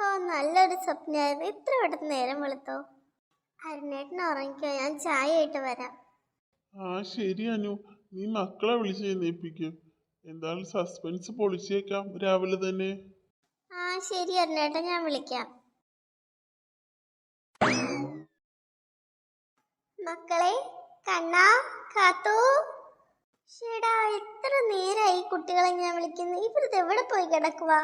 ഓ നല്ലൊരു സ്വപ്നമായിരുന്നു. ഇത്ര പെട്ടെന്ന് നേരം വെളുത്തോ? അരുണേട്ടൻ ഉറങ്ങിക്കോ ഞാൻ ചായ ആയിട്ട് വരാം. ആ ശരി അനു. നീ മക്കളെ വിളിച്ച് എഴുന്നേപ്പിക്കും എന്തായാലും സസ്പെൻസ് പൊളിച്ചേക്കാം. രാവിലെ തന്നെ. ആ ശരി അരുണേട്ടൻ ഞാൻ വിളിക്കാം. മക്കളെ കണ്ണാ കാത്തു. ഷേടാ എത്ര നേരായി കുട്ടികളെ ഞാൻ വിളിക്കുന്നു. ഇവരിത് എവിടെ പോയി കിടക്കുവാ?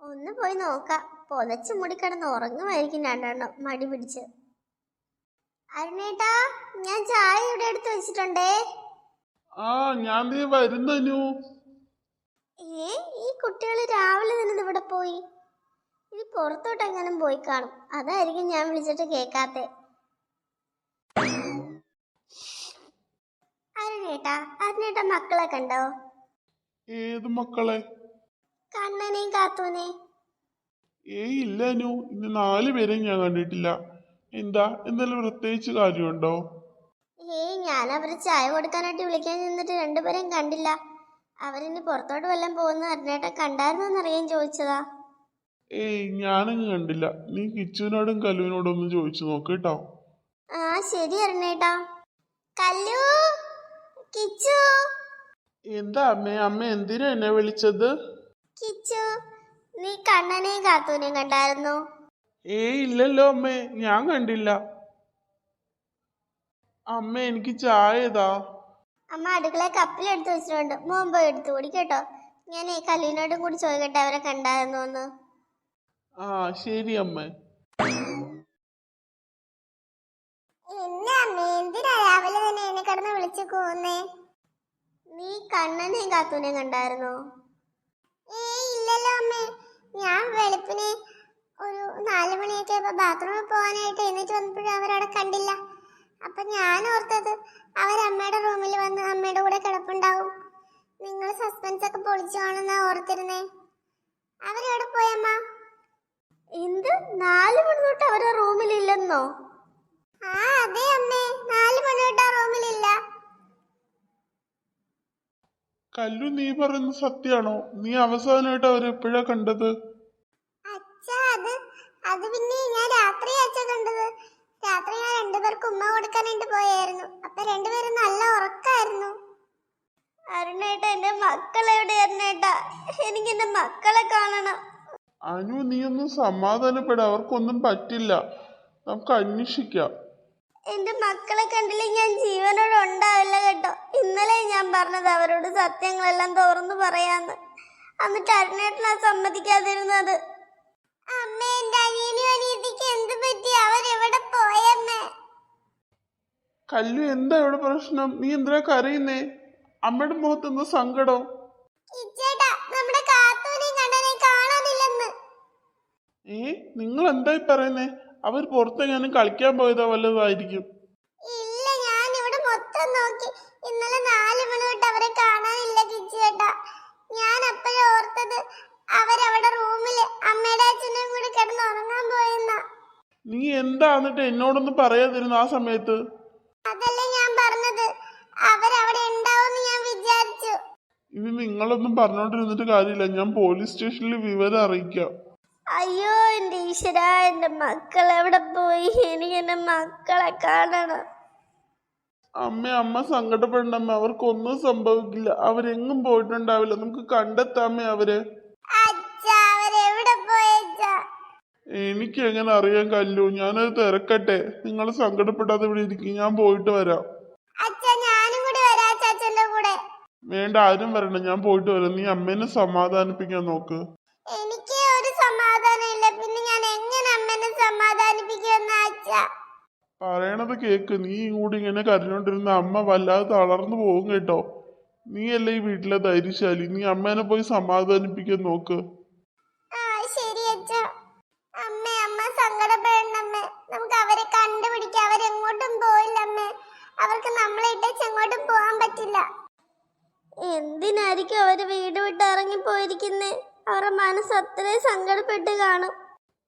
ഒന്ന് പോയി നോക്കാം. പൊതച്ച് മുടി കിടന്ന് ഉറങ്ങുമായിരിക്കും രണ്ടെണ്ണം മടി പിടിച്ച്. അരുണേട്ടാ ഞാൻ ചായ ഇവിടെ എടുത്ത് വെച്ചിട്ടുണ്ടേ. ആ ഞാൻ ദേ വരുന്നു ഏ ഈ കുട്ടികൾ രാവിലെ തന്നെ ഇവിടെ പോയി? ഇനി പുറത്തോട്ട് എങ്ങനെ പോയി കാണും. അതായിരിക്കും ഞാൻ വിളിച്ചിട്ട് കേക്കാത്തെ അരുണേട്ടാ അരുണേട്ടാ മക്കളെ കണ്ടോ? ഏത് മക്കളെ? കണ്ണനെയും കാത്തൂനെയും ഏയ് ഇല്ല അനു ഇന്ന് നാല് പേരെയും ഞാൻ കണ്ടിട്ടില്ല. എന്താ എന്തെങ്കിലും പ്രത്യേകിച്ച് കാര്യമുണ്ടോ? ഏയ് ഞാൻ അവർ ചായ കൊടുക്കാനായിട്ട് വിളിക്കാൻ നിന്നിട്ട് രണ്ടുപേരെയും കണ്ടില്ല. അവരിനി പുറത്തോട്ട് വല്ലതും പോകുന്ന അരുണേട്ട കണ്ടായിരുന്നറിയാൻ ചോദിച്ചതാ. ഏയ് ഞാനങ്ങ് കണ്ടില്ല. നീ കിച്ചുവിനോടും കല്ലുവിനോടും ഒന്ന് ചോദിച്ചു നോക്ക് കേട്ടോ. ആ ശരി അറിഞ്ഞേട്ടാ കല്ലു! കിച്ചു? എന്താ അമ്മേ? അമ്മ എന്തിനാ എന്നെ വിളിച്ചത്? കിച്ചു നീ കണ്ണനെയും കാത്തൂനെയും കണ്ടായിരുന്നോ? ഏയ് ഇല്ലല്ലോ അമ്മേ ഞാൻ കണ്ടില്ല. അമ്മ എനിക്ക് ചായ ഇതാ. അമ്മ അടുക്കള കപ്പിലെടുത്ത് വെച്ചിട്ടുണ്ട്. മോൻ പോയി എടുത്തു കൂടി കേട്ടോ ഞാൻ കല്ലിനോടും കൂടി ചോദിക്കട്ടെ അവരെ കണ്ടായിരുന്നു എന്ന്? ആ ശരി അമ്മ. എന്നെ അമ്മേ എന്തിനാ കിടന്ന് വിളിച്ചു പോകുന്നേ നീ കണ്ണനെയും കാത്തൂനെയും കണ്ടായിരുന്നോ? ഏയ് ഇല്ലല്ലോ അമ്മേ. ഞാൻ വെളുപ്പിന് ഒരു നാല് മണിയൊക്കെ ഇപ്പൊ ബാത്റൂമിൽ പോകാനായിട്ട് എഴുന്നേറ്റ് വന്നപ്പോഴും അവരവിടെ കണ്ടില്ല. അപ്പൊ ഞാൻ ഓർത്തത് അവരമ്മയുടെ റൂമിൽ വന്ന് അമ്മയുടെ കൂടെ കിടപ്പുണ്ടാവും. നിങ്ങൾ സസ്പെൻസ് ഒക്കെ പൊളിച്ചു കാണുന്ന ഓർത്തിരുന്നേ. അവരെവിടെ പോയമ്മ എന്ത്? നാല് മണി തൊട്ട് അവരുടെ റൂമിലില്ലെന്നോ? ആ അതെ അമ്മേ. നാല് മണി തൊട്ട് ആ റൂമിലില്ല. കല്ലു നീ പറയുന്നത് സത്യാണോ? നീ അവസാനമായിട്ട് അവരെപ്പോഴാ കണ്ടത്? അച്ഛാ അത് അത് പിന്നെ ഞാൻ രാത്രി അച്ഛാ കണ്ടത്. രാത്രി ഞാൻ രണ്ടുപേർക്ക് ഉമ്മ കൊടുക്കാനായിട്ട് പോയായിരുന്നു. അപ്പൊ രണ്ടുപേരും നല്ല ഉറക്കായിരുന്നു. അരുണേട്ട എന്റെ മക്കളെവിടെ അരുണേട്ട എനിക്ക് എന്റെ മക്കളെ കാണണം. അനു നീ ഒന്ന് സമാധാനപ്പെട. അവർക്കൊന്നും പറ്റില്ല. നമുക്ക് അന്വേഷിക്കാം. എന്റെ മക്കളെ കണ്ടില്ലേ ഞാൻ ജീവനോട് ഉണ്ടാവില്ല കേട്ടോ. ഇന്നലെ ഞാൻ പറഞ്ഞത് അവരോട് സത്യങ്ങളെല്ലാം തുറന്നു പറയാന്ന്. എന്നിട്ട് അരുണേട്ടനാ സമ്മതിക്കാതിരുന്നത് അമ്മേ എന്റെ അനിയനും അനിയത്തിക്ക് എന്ത് പറ്റി? അവരെവിടെ പോയമ്മേ കല്ലു എന്താ ഇവിടെ പ്രശ്നം? നീ എന്തിനാ കരയുന്നേ? അമ്മയുടെ മുഖത്ത് എന്താ സങ്കടം? ഏ നിങ്ങൾ എന്തായി പറയുന്നേ? അവർ പുറത്തെങ്ങാനും കളിക്കാൻ പോയതോ വല്ലതായിരിക്കും ഇല്ല ഞാൻ ഇവിടെ മൊത്തം നോക്കി. ഇന്നലെ നാല് മണി തൊട്ട് അവരെ കാണാനില്ല കിച്ചേട്ടാ ഞാൻ അപ്പോഴും ഓർത്തത് അവരവിടെ റൂമിൽ അമ്മയുടെ അച്ഛനും കൂടി കിടന്ന് ഉറങ്ങാൻ പോയെന്നാ. നീ എന്താന്നിട്ട് എന്നോടൊന്നും പറയാതിരുന്നു ആ സമയത്ത്? അതല്ലേ ഞാൻ പറഞ്ഞത്. അവരവിടെ ഉണ്ടാവും ഞാൻ വിചാരിച്ചു. ഇനി നിങ്ങളൊന്നും പറഞ്ഞോണ്ടിരുന്നിട്ട് കാര്യമില്ല. ഞാൻ പോലീസ് സ്റ്റേഷനിൽ വിവരം അറിയിക്കാം. അയ്യോ എന്റെ ഈശ്വര എന്റെ മക്കൾ എവിടെ പോയി? എനിക്ക് എന്റെ മക്കളെ കാണണം. അമ്മ അമ്മ സങ്കടപ്പെടണമ്മ അവർക്കൊന്നും സംഭവിക്കില്ല. അവരെങ്ങും പോയിട്ടുണ്ടാവില്ല. നമുക്ക് കണ്ടെത്താമേ അവരെ. എനിക്ക് എങ്ങനെ അറിയാൻ കല്ലു? ഞാനത് തിരക്കട്ടെ. നിങ്ങൾ സങ്കടപ്പെടാതെ ഇവിടെ ഇരിക്കും. ഞാൻ പോയിട്ട് വരാം. വേണ്ട ആരും വരണ്ട. ഞാൻ പോയിട്ട് വരാം. നീ അമ്മേനെ സമാധാനിപ്പിക്കാൻ നോക്ക്. എനിക്ക് അച്ഛ പറയണത് കേക്ക് നീ കൂടി ഇങ്ങനെ കരഞ്ഞോണ്ടിരുന്ന അമ്മ വല്ലാതെ തളർന്നു പോകും കേട്ടോ. നീയല്ലേ ഈ വീട്ടിലെ ധൈര്യശാലി? നീ അമ്മേനെ പോയി സമാധാനിപ്പിക്കാൻ നോക്ക്. ആ ശരി അച്ഛ. അമ്മ അമ്മ സങ്കടപ്പെടണ്ടമ്മേ നമുക്ക് അവരെ കണ്ടുപിടിക്കാം. അവരെങ്ങോട്ടും പോയില്ല അമ്മേ. അവർക്ക് നമ്മളെ ഇട്ടേച്ച് എങ്ങോട്ടും പോകാൻ പറ്റില്ല. എന്തിനായിരിക്കും അവർ വീട് വിട്ട് ഇറങ്ങി പോയിരിക്കുന്നേ അവരുടെ മനസ്സ് അത്രയും സങ്കടപ്പെട്ട് കാണും.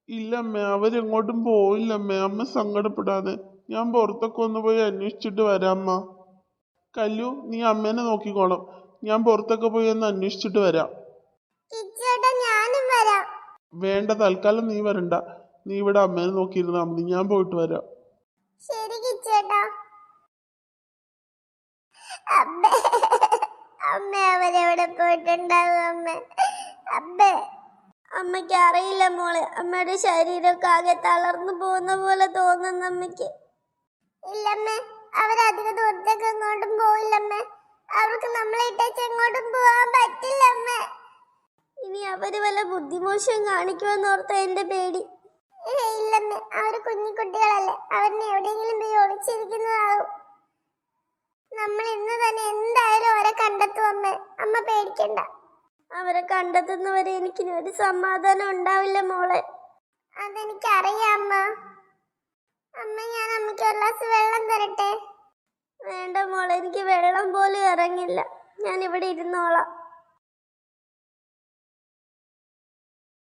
ഇല്ലമ്മേ അവരെങ്ങോട്ടും പോയില്ലമ്മേ അമ്മ സങ്കടപ്പെടാതെ. ഞാൻ പുറത്തൊക്കെ ഒന്ന് പോയി അന്വേഷിച്ചിട്ട് വരാമ്മ കല്ലു നീ അമ്മേനെ നോക്കിക്കോണം ഞാൻ പുറത്തൊക്കെ പോയി ഒന്ന് അന്വേഷിച്ചിട്ട് വരാം. വേണ്ട തൽക്കാലം നീ വരണ്ട. നീ ഇവിടെ അമ്മേനെ നോക്കിയിരുന്നാ മതി. ഞാൻ പോയിട്ട് വരാം. ശരി കിച്ചേട്ടാ അമ്മേ അമ്മ അവരെവിടെ പോയിട്ടുണ്ടാവും അമ്മ? അമ്മേ അമ്മയ്ക്ക് അറിയില്ല മോളെ. അമ്മയുടെ ശരീരമൊക്കെ ആകെ തളർന്നു പോകുന്ന പോലെ തോന്നുന്നു അമ്മയ്ക്ക്. ഇല്ലമ്മേ അവരധിക ദൂരത്തേക്ക് എങ്ങോട്ടും പോയില്ലമ്മേ അവർക്ക് നമ്മളെ ഇട്ടേച്ച് എങ്ങോട്ടും പോവാൻ പറ്റില്ലമ്മേ. ഇനി അവർ വല്ല ബുദ്ധിമോശം കാണിക്കുമെന്നോർത്ത എന്റെ പേടി. ഇല്ലമ്മേ അവർ കുഞ്ഞു കുട്ടികളല്ലേ. അവരിനെ എവിടെയെങ്കിലും പോയി ഒളിച്ചിരിക്കുന്നതാവും നമ്മൾ ഇന്ന് തന്നെ എന്തായാലും അവരെ കണ്ടെത്തും അമ്മ. അമ്മ പേടിക്കണ്ട. അവരെ കണ്ടെത്തുന്നവരെ എനിക്ക് ഒരു സമാധാനം ഉണ്ടാവില്ല മോളെ. അതെനിക്കറിയാം അമ്മ. അമ്മ ഞാൻ അമ്മയ്ക്ക് ഒരു ഗ്ലാസ് വെള്ളം തരട്ടെ? വേണ്ട മോളെ എനിക്ക് വെള്ളം പോലും ഇറങ്ങില്ല. ഞാൻ ഇവിടെ ഇരുന്നോളാം.